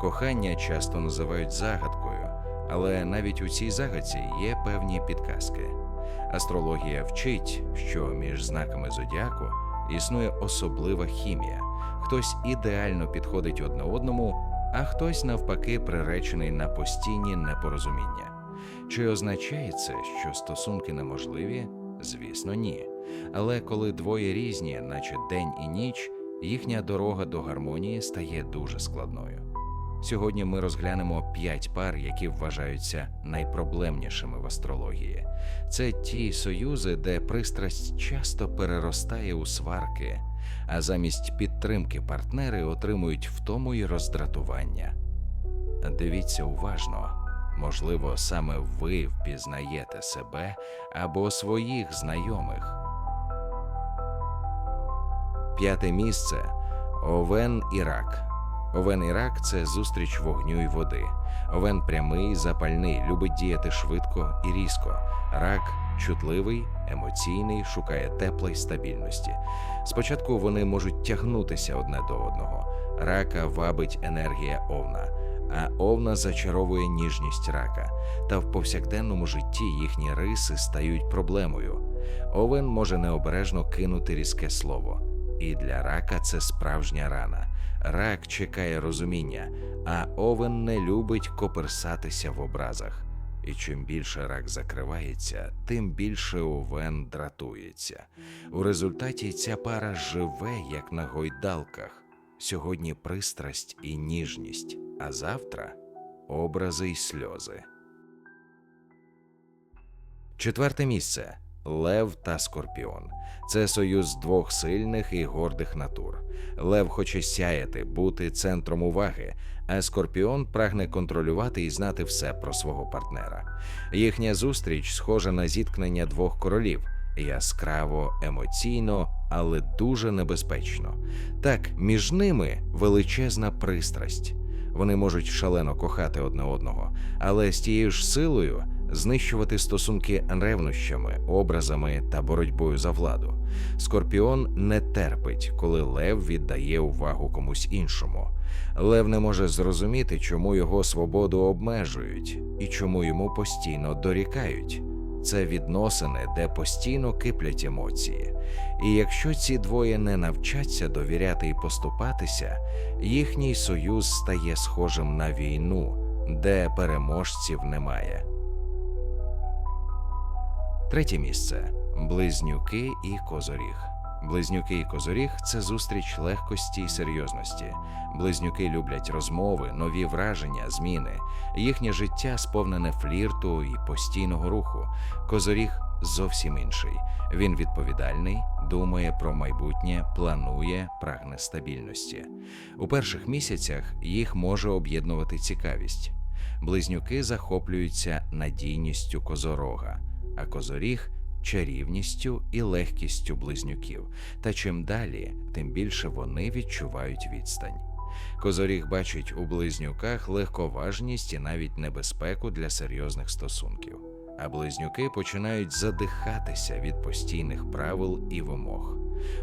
Кохання часто називають загадкою, але навіть у цій загадці є певні підказки. Астрологія вчить, що між знаками зодіаку існує особлива хімія. Хтось ідеально підходить одне одному, а хтось навпаки приречений на постійні непорозуміння. Чи означає це, що стосунки неможливі? Звісно, ні. Але коли двоє різні, наче день і ніч, їхня дорога до гармонії стає дуже складною. Сьогодні ми розглянемо п'ять пар, які вважаються найпроблемнішими в астрології. Це ті союзи, де пристрасть часто переростає у сварки, а замість підтримки партнери отримують втому й роздратування. Дивіться уважно. Можливо, саме ви впізнаєте себе або своїх знайомих. П'яте місце Овен і рак. Овен і рак це зустріч вогню і води. Овен прямий, запальний, любить діяти швидко і різко. Рак чутливий, емоційний, шукає тепла й стабільності. Спочатку вони можуть тягнутися одне до одного. Рака вабить енергія овна, а овна зачаровує ніжність рака. Та в повсякденному житті їхні риси стають проблемою. Овен може необережно кинути різке слово. І для рака це справжня рана. Рак чекає розуміння, а овен не любить коперсатися в образах. І чим більше рак закривається, тим більше овен дратується. У результаті ця пара живе як на гойдалках. Сьогодні пристрасть і ніжність, а завтра образи й сльози. Четверте місце Лев та Скорпіон. Це союз двох сильних і гордих натур. Лев хоче сяяти, бути центром уваги, а Скорпіон прагне контролювати і знати все про свого партнера. Їхня зустріч схожа на зіткнення двох королів яскраво, емоційно, але дуже небезпечно. Так, між ними величезна пристрасть. Вони можуть шалено кохати одне одного, але з тією ж силою знищувати стосунки ревнощами, образами та боротьбою за владу. Скорпіон не терпить, коли лев віддає увагу комусь іншому. Лев не може зрозуміти, чому його свободу обмежують і чому йому постійно дорікають. Це відносини, де постійно киплять емоції. І якщо ці двоє не навчаться довіряти і поступатися, їхній союз стає схожим на війну, де переможців немає. Третє місце близнюки і козоріг. Близнюки і козоріг це зустріч легкості і серйозності. Близнюки люблять розмови, нові враження, зміни. Їхнє життя сповнене флірту і постійного руху. Козоріг зовсім інший. Він відповідальний, думає про майбутнє, планує, прагне стабільності. У перших місяцях їх може об'єднувати цікавість. Близнюки захоплюються надійністю козорога, а козоріг чарівністю і легкістю близнюків. Та чим далі, тим більше вони відчувають відстань. Козоріг бачить у близнюках легковажність і навіть небезпеку для серйозних стосунків. А близнюки починають задихатися від постійних правил і вимог.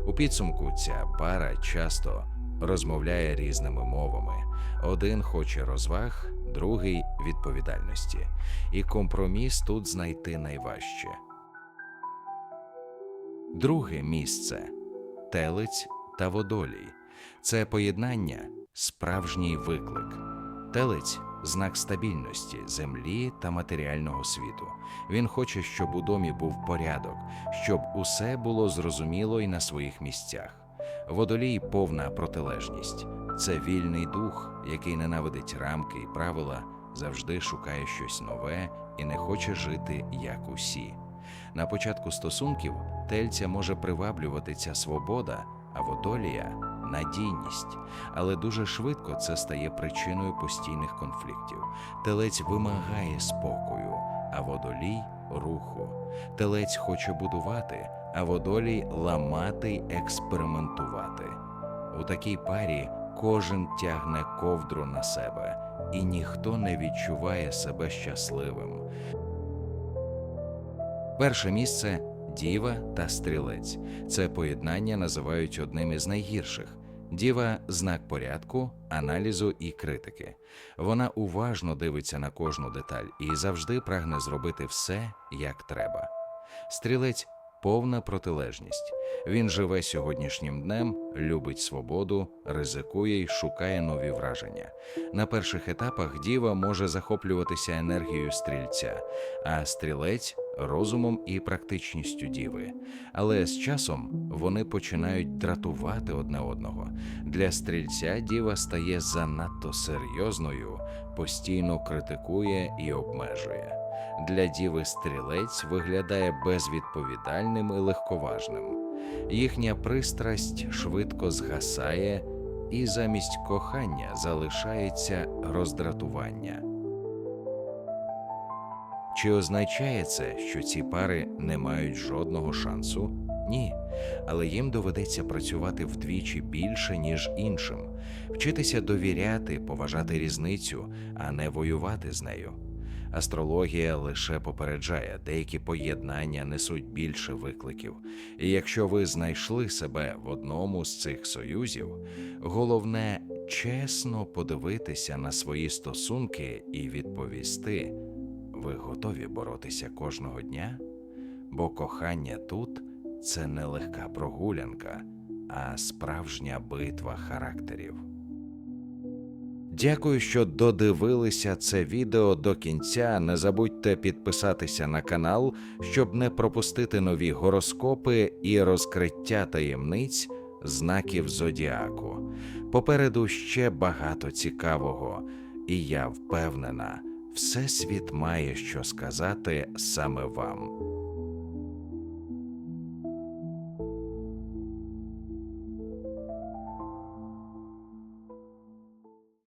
У підсумку ця пара часто розмовляє різними мовами. Один хоче розваг, другий відповідальності. І компроміс тут знайти найважче. Друге місце телець та водолій. Це поєднання справжній виклик. Телець знак стабільності, землі та матеріального світу. Він хоче, щоб у домі був порядок, щоб усе було зрозуміло і на своїх місцях. Водолій повна протилежність. Це вільний дух, який ненавидить рамки і правила, завжди шукає щось нове і не хоче жити як усі. На початку стосунків тельця може приваблювати ця свобода, а водолія надійність. Але дуже швидко це стає причиною постійних конфліктів. Телець вимагає спокою, а водолій руху. Телець хоче будувати, а водолій ламати й експериментувати. У такій парі кожен тягне ковдру на себе, і ніхто не відчуває себе щасливим. Перше місце діва та стрілець. Це поєднання називають одним із найгірших. Діва знак порядку, аналізу і критики. Вона уважно дивиться на кожну деталь і завжди прагне зробити все, як треба. Стрілець повна протилежність. Він живе сьогоднішнім днем, любить свободу, ризикує й шукає нові враження. На перших етапах діва може захоплюватися енергією стрільця, а стрілець розумом і практичністю діви. Але з часом вони починають дратувати одне одного. Для стрільця діва стає занадто серйозною, постійно критикує і обмежує. Для діви стрілець виглядає безвідповідальним і легковажним. Їхня пристрасть швидко згасає, і замість кохання залишається роздратування. Чи означає це, що ці пари не мають жодного шансу? Ні. Але їм доведеться працювати вдвічі більше, ніж іншим, вчитися довіряти, поважати різницю, а не воювати з нею. Астрологія лише попереджає, деякі поєднання несуть більше викликів. І якщо ви знайшли себе в одному з цих союзів, головне чесно подивитися на свої стосунки і відповісти: ви готові боротися кожного дня? Бо кохання тут це не легка прогулянка, а справжня битва характерів. Дякую, що додивилися це відео до кінця. Не забудьте підписатися на канал, щоб не пропустити нові гороскопи і розкриття таємниць знаків зодіаку. Попереду ще багато цікавого, і я впевнена, Всесвіт має що сказати саме вам.